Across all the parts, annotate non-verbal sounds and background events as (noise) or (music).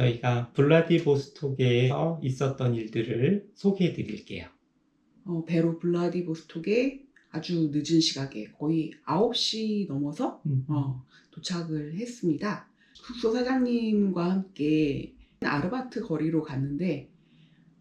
저희가 블라디보스톡에서 있었던 일들을 소개해 드릴게요. 어, 배로 블라디보스톡에 아주 늦은 시각에 거의 9시 넘어서 어, 도착을 했습니다. 숙소 사장님과 함께 아르바트 거리로 갔는데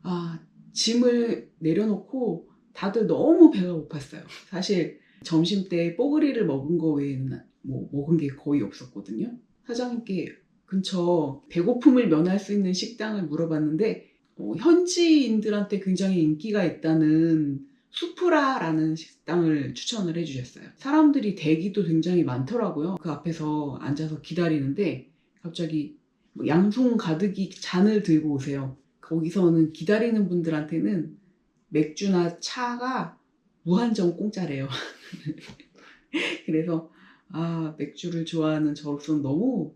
아, 짐을 내려놓고 다들 너무 배가 고팠어요. 사실 점심 때 뽀글이를 먹은 거 외에는 뭐 먹은 게 거의 없었거든요. 사장님께 근처 배고픔을 면할 수 있는 식당을 물어봤는데 어, 현지인들한테 굉장히 인기가 있다는 수프라라는 식당을 추천을 해주셨어요. 사람들이 대기도 굉장히 많더라고요. 그 앞에서 앉아서 기다리는데 갑자기 뭐 양손 가득이 잔을 들고 오세요. 거기서는 기다리는 분들한테는 맥주나 차가 무한정 공짜래요. (laughs) 그래서 아 맥주를 좋아하는 저로서는 너무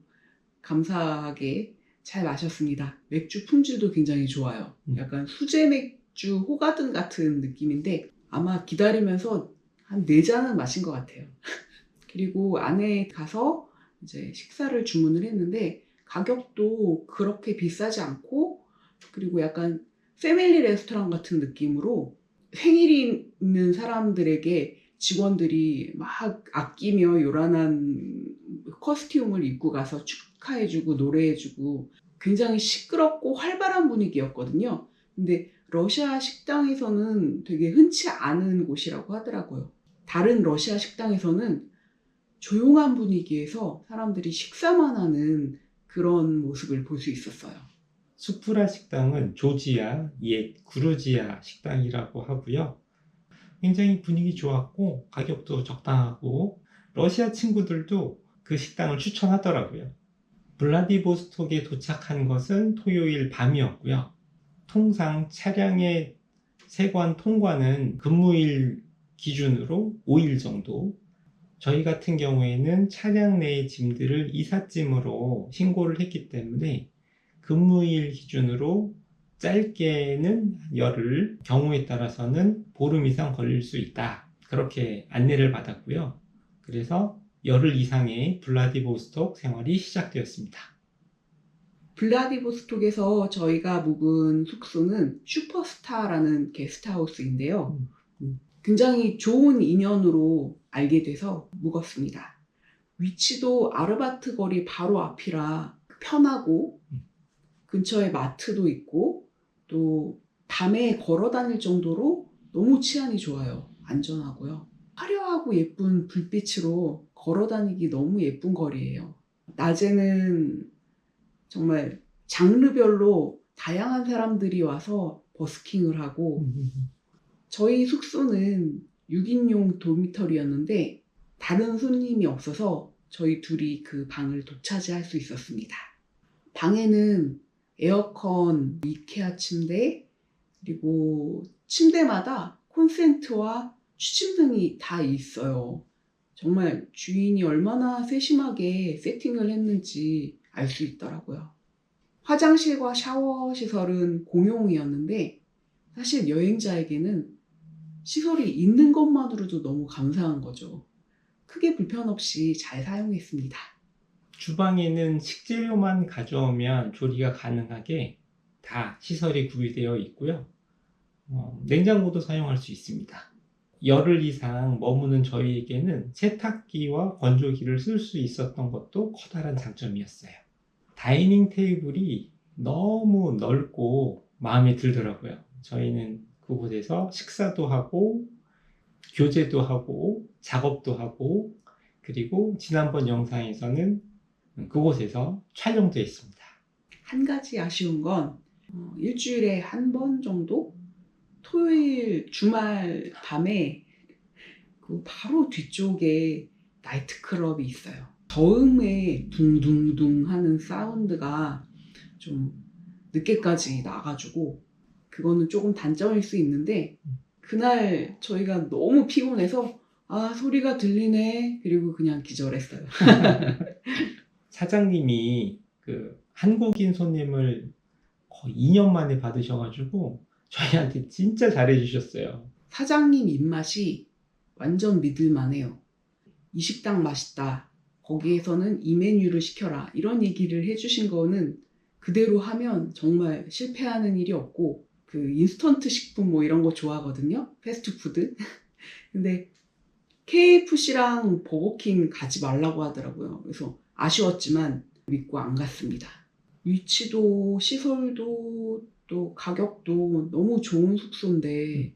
감사하게 잘 마셨습니다. 맥주 품질도 굉장히 좋아요. 음. 약간 수제 맥주 호가든 같은 느낌인데 아마 기다리면서 한네 잔은 마신 것 같아요. (laughs) 그리고 안에 가서 이제 식사를 주문을 했는데 가격도 그렇게 비싸지 않고 그리고 약간 패밀리 레스토랑 같은 느낌으로 생일이 있는 사람들에게 직원들이 막 아끼며 요란한 커스튬을 입고 가서 축 하해주고 노래해주고 굉장히 시끄럽고 활발한 분위기였거든요. 근데 러시아 식당에서는 되게 흔치 않은 곳이라고 하더라고요. 다른 러시아 식당에서는 조용한 분위기에서 사람들이 식사만 하는 그런 모습을 볼 수 있었어요. 수프라 식당은 조지아, 옛 구르지아 식당이라고 하고요. 굉장히 분위기 좋았고 가격도 적당하고 러시아 친구들도 그 식당을 추천하더라고요. 블라디보스톡에 도착한 것은 토요일 밤이었고요. 통상 차량의 세관 통과는 근무일 기준으로 5일 정도. 저희 같은 경우에는 차량 내의 짐들을 이삿짐으로 신고를 했기 때문에 근무일 기준으로 짧게는 열흘, 경우에 따라서는 보름 이상 걸릴 수 있다. 그렇게 안내를 받았고요. 그래서 열흘 이상의 블라디보스톡 생활이 시작되었습니다. 블라디보스톡에서 저희가 묵은 숙소는 슈퍼스타라는 게스트하우스인데요. 음, 굉장히 좋은 인연으로 알게 돼서 묵었습니다. 위치도 아르바트 거리 바로 앞이라 편하고 근처에 마트도 있고 또 밤에 걸어 다닐 정도로 너무 치안이 좋아요. 안전하고요. 화려하고 예쁜 불빛으로 걸어 다니기 너무 예쁜 거리예요. 낮에는 정말 장르별로 다양한 사람들이 와서 버스킹을 하고 저희 숙소는 6인용 도미터리였는데 다른 손님이 없어서 저희 둘이 그 방을 독차지할 수 있었습니다. 방에는 에어컨, 이케아 침대, 그리고 침대마다 콘센트와 취침 등이 다 있어요. 정말 주인이 얼마나 세심하게 세팅을 했는지 알 수 있더라고요. 화장실과 샤워 시설은 공용이었는데 사실 여행자에게는 시설이 있는 것만으로도 너무 감사한 거죠. 크게 불편 없이 잘 사용했습니다. 주방에는 식재료만 가져오면 조리가 가능하게 다 시설이 구비되어 있고요. 어, 냉장고도 사용할 수 있습니다. 열흘 이상 머무는 저희에게는 세탁기와 건조기를 쓸 수 있었던 것도 커다란 장점이었어요. 다이닝 테이블이 너무 넓고 마음에 들더라고요. 저희는 그곳에서 식사도 하고 교제도 하고 작업도 하고 그리고 지난번 영상에서는 그곳에서 촬영도 했습니다. 한 가지 아쉬운 건 어, 일주일에 한 번 정도 토요일 주말 밤에 그 바로 뒤쪽에 나이트클럽이 있어요. 저음에 둥둥둥 하는 사운드가 좀 늦게까지 나가지고 그거는 조금 단점일 수 있는데 그날 저희가 너무 피곤해서 아 소리가 들리네 그리고 그냥 기절했어요. (laughs) 사장님이 그 한국인 손님을 거의 2년 만에 받으셔가지고 저희한테 진짜 잘해주셨어요. 사장님 입맛이 완전 믿을만해요. 이 식당 맛있다. 거기에서는 이 메뉴를 시켜라. 이런 얘기를 해주신 거는 그대로 하면 정말 실패하는 일이 없고 그 인스턴트 식품 뭐 이런 거 좋아하거든요. 패스트푸드. (laughs) 근데 KFC랑 버거킹 가지 말라고 하더라고요. 그래서 아쉬웠지만 믿고 안 갔습니다. 위치도 시설도 또 가격도 너무 좋은 숙소인데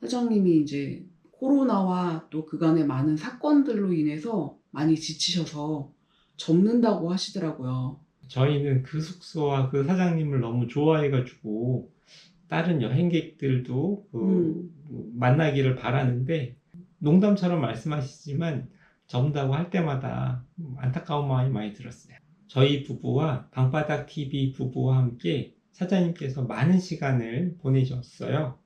사장님이 이제 코로나와 또 그간의 많은 사건들로 인해서 많이 지치셔서 접는다고 하시더라고요. 저희는 그 숙소와 그 사장님을 너무 좋아해가지고 다른 여행객들도 그 음. 만나기를 바라는데 농담처럼 말씀하시지만 접는다고 할 때마다 안타까운 마음이 많이 들었어요. 저희 부부와 방바닥 TV 부부와 함께 사장님께서 많은 시간을 보내셨어요.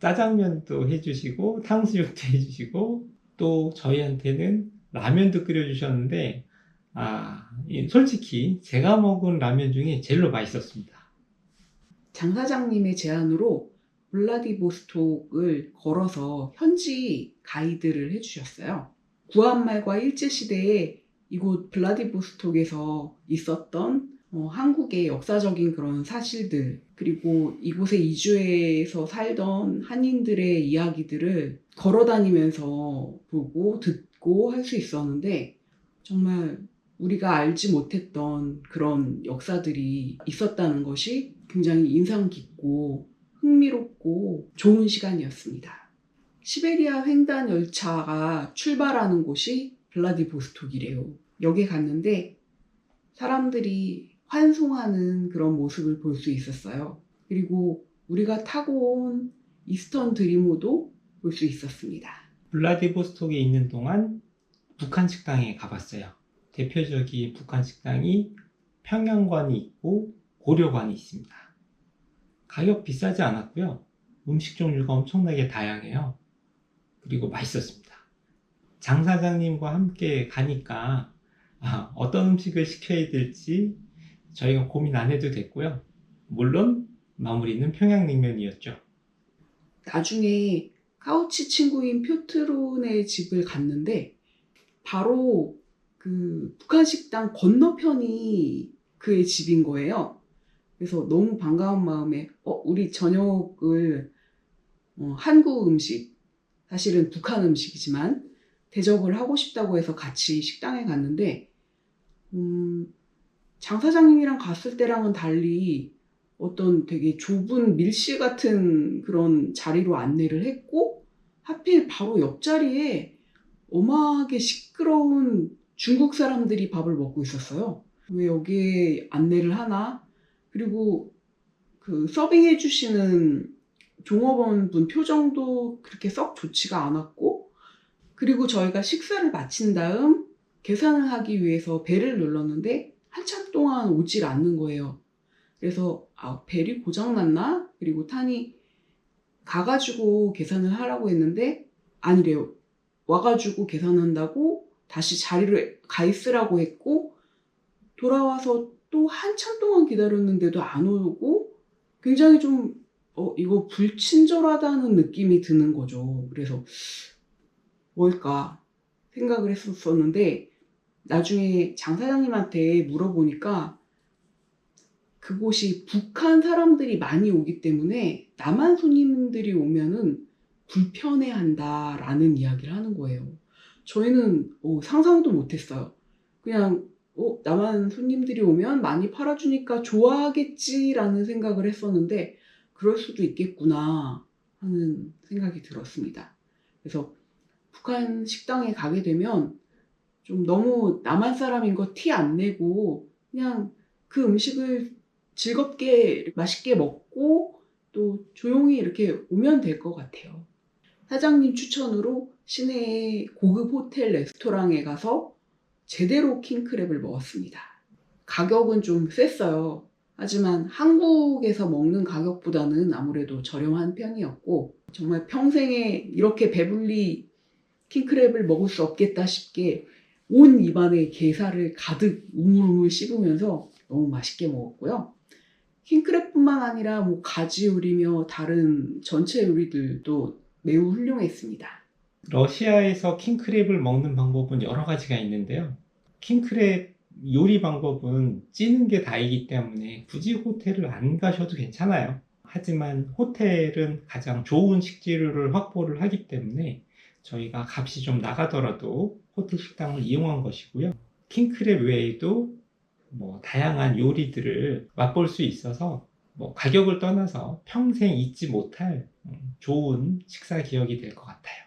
짜장면도 해주시고 탕수육도 (laughs) 해주시고 또 저희한테는 라면도 끓여주셨는데 아 이- 솔직히 제가 먹은 라면 중에 제일로 맛있었습니다. 장 사장님의 제안으로 블라디보스톡을 걸어서 현지 가이드를 해주셨어요. 구한말과 일제시대에 이곳 블라디보스톡에서 있었던 어, 한국의 역사적인 그런 사실들, 그리고 이곳에 이주해서 살던 한인들의 이야기들을 걸어 다니면서 보고 듣고 할 수 있었는데, 정말 우리가 알지 못했던 그런 역사들이 있었다는 것이 굉장히 인상 깊고 흥미롭고 좋은 시간이었습니다. 시베리아 횡단 열차가 출발하는 곳이 블라디보스톡이래요. 역에 갔는데 사람들이 환송하는 그런 모습을 볼 수 있었어요. 그리고 우리가 타고 온 이스턴 드리모도 볼 수 있었습니다. 블라디보스톡에 있는 동안 북한 식당에 가봤어요. 대표적인 북한 식당이 평양관이 있고 고려관이 있습니다. 가격 비싸지 않았고요. 음식 종류가 엄청나게 다양해요. 그리고 맛있었습니다. 장 사장님과 함께 가니까 아, 어떤 음식을 시켜야 될지 저희가 고민 안 해도 됐고요. 물론 마무리는 평양냉면이었죠. 나중에 카우치 친구인 표트론의 집을 갔는데 바로 그 북한 식당 건너편이 그의 집인 거예요. 그래서 너무 반가운 마음에 어 우리 저녁을 어, 한국 음식 사실은 북한 음식이지만 대접을 하고 싶다고 해서 같이 식당에 갔는데 음, 장 사장님이랑 갔을 때랑은 달리 어떤 되게 좁은 밀실 같은 그런 자리로 안내를 했고 하필 바로 옆자리에 어마하게 시끄러운 중국 사람들이 밥을 먹고 있었어요. 왜 여기에 안내를 하나? 그리고 그 서빙해 주시는 종업원 분 표정도 그렇게 썩 좋지가 않았고 그리고 저희가 식사를 마친 다음 계산을 하기 위해서 벨을 눌렀는데 한참 동안 오질 않는 거예요. 그래서 아 벨이 고장났나? 그리고 탄이 가가지고 계산을 하라고 했는데 아니래요. 와가지고 계산한다고 다시 자리를 가 있으라고 했고 돌아와서 또 한참 동안 기다렸는데도 안 오고 굉장히 좀 어, 이거 불친절하다는 느낌이 드는 거죠. 그래서 뭘까 생각을 했었었는데 나중에 장 사장님한테 물어보니까 그곳이 북한 사람들이 많이 오기 때문에 남한 손님들이 오면은 불편해한다라는 이야기를 하는 거예요. 저희는 어, 상상도 못했어요. 그냥 어, 남한 손님들이 오면 많이 팔아주니까 좋아하겠지라는 생각을 했었는데 그럴 수도 있겠구나 하는 생각이 들었습니다. 그래서 북한 식당에 가게 되면 좀 너무 남한 사람인 거 티 안 내고 그냥 그 음식을 즐겁게 맛있게 먹고 또 조용히 이렇게 오면 될 것 같아요. 사장님 추천으로 시내의 고급 호텔 레스토랑에 가서 제대로 킹크랩을 먹었습니다. 가격은 좀 셌어요. 하지만 한국에서 먹는 가격보다는 아무래도 저렴한 편이었고 정말 평생에 이렇게 배불리 킹크랩을 먹을 수 없겠다 싶게 온 입안에 게살을 가득 우물우물 씹으면서 너무 맛있게 먹었고요. 킹크랩뿐만 아니라 뭐 가지 요리며 다른 전체 요리들도 매우 훌륭했습니다. 러시아에서 킹크랩을 먹는 방법은 여러 가지가 있는데요. 킹크랩 요리 방법은 찌는 게 다이기 때문에 굳이 호텔을 안 가셔도 괜찮아요. 하지만 호텔은 가장 좋은 식재료를 확보를 하기 때문에 저희가 값이 좀 나가더라도 호텔 식당을 이용한 것이고요. 킹크랩 외에도 뭐 다양한 요리들을 맛볼 수 있어서 뭐 가격을 떠나서 평생 잊지 못할 음, 좋은 식사 기억이 될 것 같아요.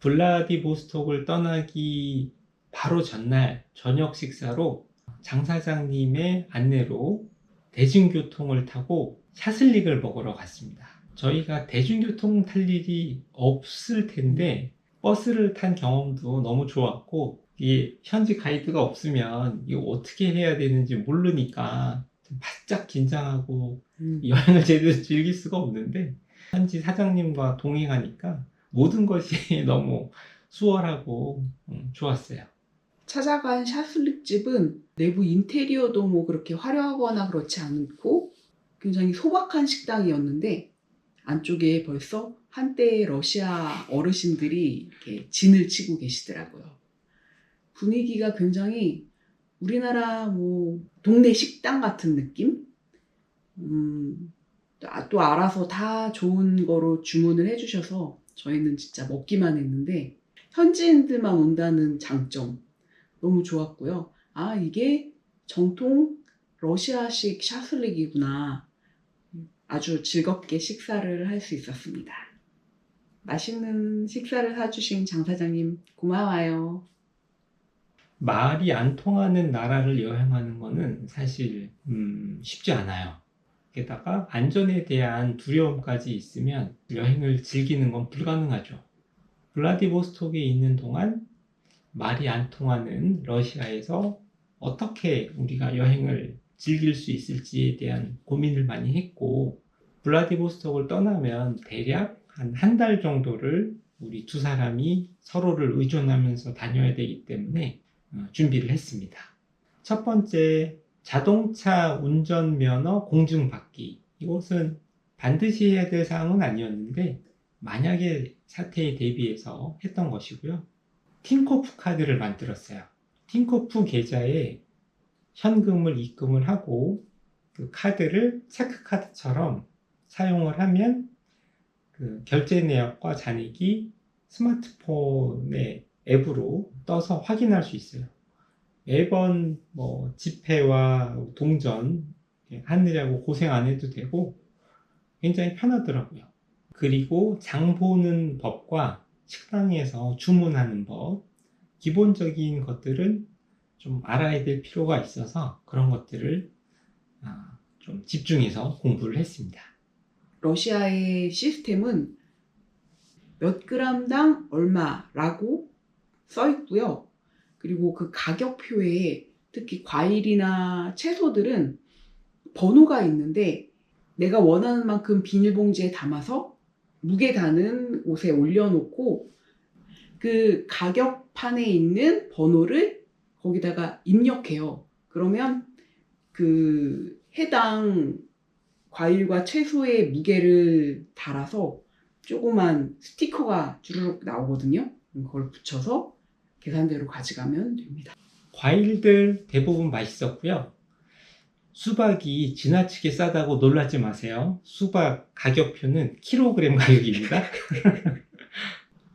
블라디보스톡을 떠나기 바로 전날 저녁 식사로 장 사장님의 안내로 대중교통을 타고 샤슬릭을 먹으러 갔습니다. 저희가 대중교통 탈 일이 없을 텐데 버스를 탄 경험도 너무 좋았고 이게 현지 가이드가 없으면 이거 어떻게 해야 되는지 모르니까 좀 바짝 긴장하고 음. 여행을 제대로 즐길 수가 없는데 현지 사장님과 동행하니까 모든 것이 (laughs) 너무 수월하고 음, 좋았어요. 찾아간 샤슬릭 집은 내부 인테리어도 뭐 그렇게 화려하거나 그렇지 않고 굉장히 소박한 식당이었는데 안쪽에 벌써 한때 러시아 어르신들이 이렇게 진을 치고 계시더라고요. 분위기가 굉장히 우리나라 뭐 동네 식당 같은 느낌? 음, 또 아- 또 알아서 다 좋은 거로 주문을 해주셔서 저희는 진짜 먹기만 했는데 현지인들만 온다는 장점 너무 좋았고요. 아, 이게 정통 러시아식 샤슬릭이구나. 아주 즐겁게 식사를 할 수 있었습니다. 맛있는 식사를 사주신 장 사장님 고마워요. 말이 안 통하는 나라를 여행하는 거는 사실 음, 쉽지 않아요. 게다가 안전에 대한 두려움까지 있으면 여행을 즐기는 건 불가능하죠. 블라디보스톡에 있는 동안 말이 안 통하는 러시아에서 어떻게 우리가 여행을 즐길 수 있을지에 대한 고민을 많이 했고 블라디보스톡을 떠나면 대략 한 한 달 정도를 우리 두 사람이 서로를 의존하면서 다녀야 되기 때문에 어, 준비를 했습니다. 첫 번째, 자동차 운전면허 공증받기. 이것은 반드시 해야 될 사항은 아니었는데, 만약에 사태에 대비해서 했던 것이고요. 틴코프 카드를 만들었어요. 틴코프 계좌에 현금을 입금을 하고, 그 카드를 체크카드처럼 사용을 하면, 그 결제 내역과 잔액이 스마트폰에 앱으로 떠서 확인할 수 있어요. 매번 뭐 집회와 동전 하느라고 고생 안 해도 되고 굉장히 편하더라고요. 그리고 장 보는 법과 식당에서 주문하는 법, 기본적인 것들은 좀 알아야 될 필요가 있어서 그런 것들을 아, 좀 집중해서 공부를 했습니다. 러시아의 시스템은 몇 그램당 얼마라고 써 있고요. 그리고 그 가격표에 특히 과일이나 채소들은 번호가 있는데 내가 원하는 만큼 비닐봉지에 담아서 무게 다는 옷에 올려놓고 그 가격판에 있는 번호를 거기다가 입력해요. 그러면 그 해당 과일과 채소의 무게를 달아서 조그만 스티커가 주르륵 나오거든요. 그걸 붙여서 계산대로 가져가면 됩니다. 과일들 대부분 맛있었고요. 수박이 지나치게 싸다고 놀라지 마세요. 수박 가격표는 킬로그램 가격입니다. (laughs)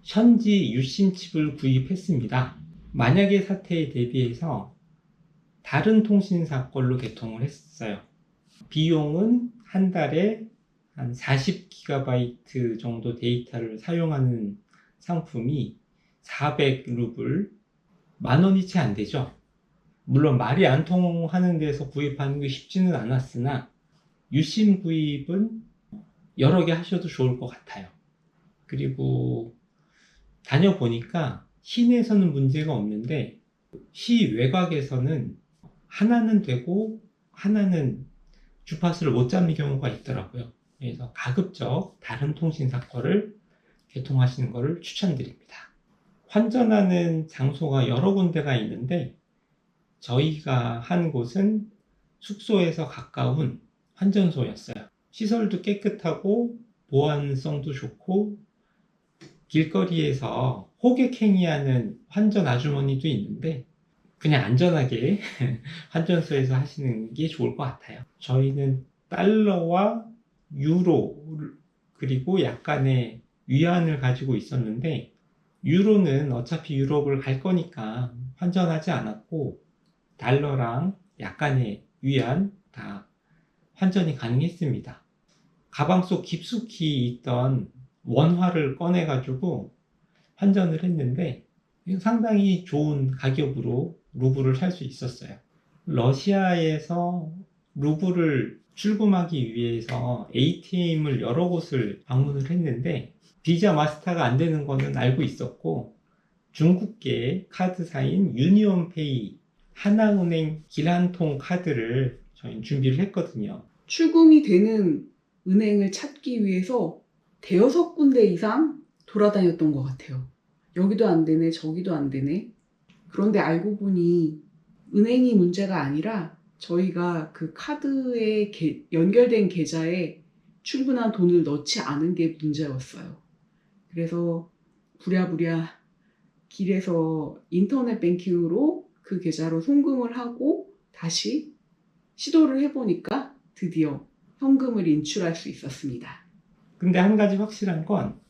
현지 유심칩을 구입했습니다. 만약의 사태에 대비해서 다른 통신사 걸로 개통을 했어요. 비용은 한 달에 한 40GB 정도 데이터를 사용하는 상품이 400루블, 만 원이 채 안 되죠. 물론 말이 안 통하는 데서 구입하는 게 쉽지는 않았으나 유심 구입은 여러 개 하셔도 좋을 것 같아요. 그리고 다녀보니까 시내에서는 문제가 없는데 시 외곽에서는 하나는 되고 하나는 주파수를 못 잡는 경우가 있더라고요. 그래서 가급적 다른 통신사 거를 개통하시는 것을 추천드립니다. 환전하는 장소가 여러 군데가 있는데 저희가 한 곳은 숙소에서 가까운 환전소였어요. 시설도 깨끗하고 보안성도 좋고 길거리에서 호객행위하는 환전 아주머니도 있는데 그냥 안전하게 (laughs) 환전소에서 하시는 게 좋을 것 같아요. 저희는 달러와 유로 그리고 약간의 위안을 가지고 있었는데 유로는 어차피 유럽을 갈 거니까 환전하지 않았고 달러랑 약간의 위안 다 환전이 가능했습니다. 가방 속 깊숙이 있던 원화를 꺼내 가지고 환전을 했는데 상당히 좋은 가격으로 루블을 살 수 있었어요. 러시아에서 루블을 출금하기 위해서 ATM을 여러 곳을 방문을 했는데 비자 마스터가 안 되는 거는 알고 있었고 중국계 카드사인 유니온페이 하나은행 길한통 카드를 저희 준비를 했거든요. 출금이 되는 은행을 찾기 위해서 대여섯 군데 이상 돌아다녔던 것 같아요. 여기도 안 되네, 저기도 안 되네. 그런데 알고 보니 은행이 문제가 아니라 저희가 그 카드에 게- 연결된 계좌에 충분한 돈을 넣지 않은 게 문제였어요. 그래서 부랴부랴 길에서 인터넷 뱅킹으로 그 계좌로 송금을 하고 다시 시도를 해보니까 드디어 현금을 인출할 수 있었습니다. 근데 한 가지 확실한 건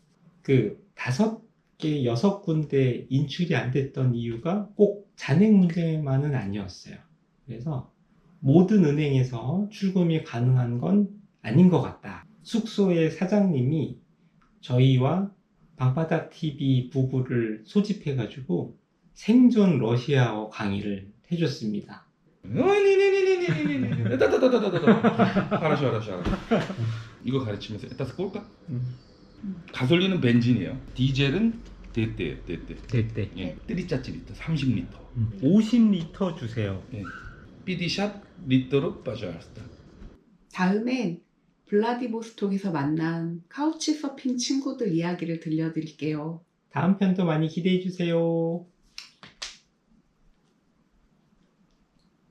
그 다섯 개, 여섯 군데 인출이 안 됐던 이유가 꼭 잔액 문제만은 아니었어요. 그래서 모든 은행에서 출금이 가능한 건 아닌 것 같다. 숙소의 사장님이 저희와 방바닥 TV 부부를 소집해가지고 생존 러시아어 강의를 해줬습니다. 알았어 알았어 알았어. 이거 가르치면서 에따스 꼴까? 음. 가솔린은 벤진이에요. 디젤은 대대예요 대대. 대대. 예. 뜨리짜찌리터 30리터. 50리터 음. 예. 주세요. 예. 삐디샷 리터로 빠져왔다. 다음엔 블라디보스톡에서 만난 카우치 서핑 친구들 이야기를 들려드릴게요. 다음 편도 많이 기대해 주세요.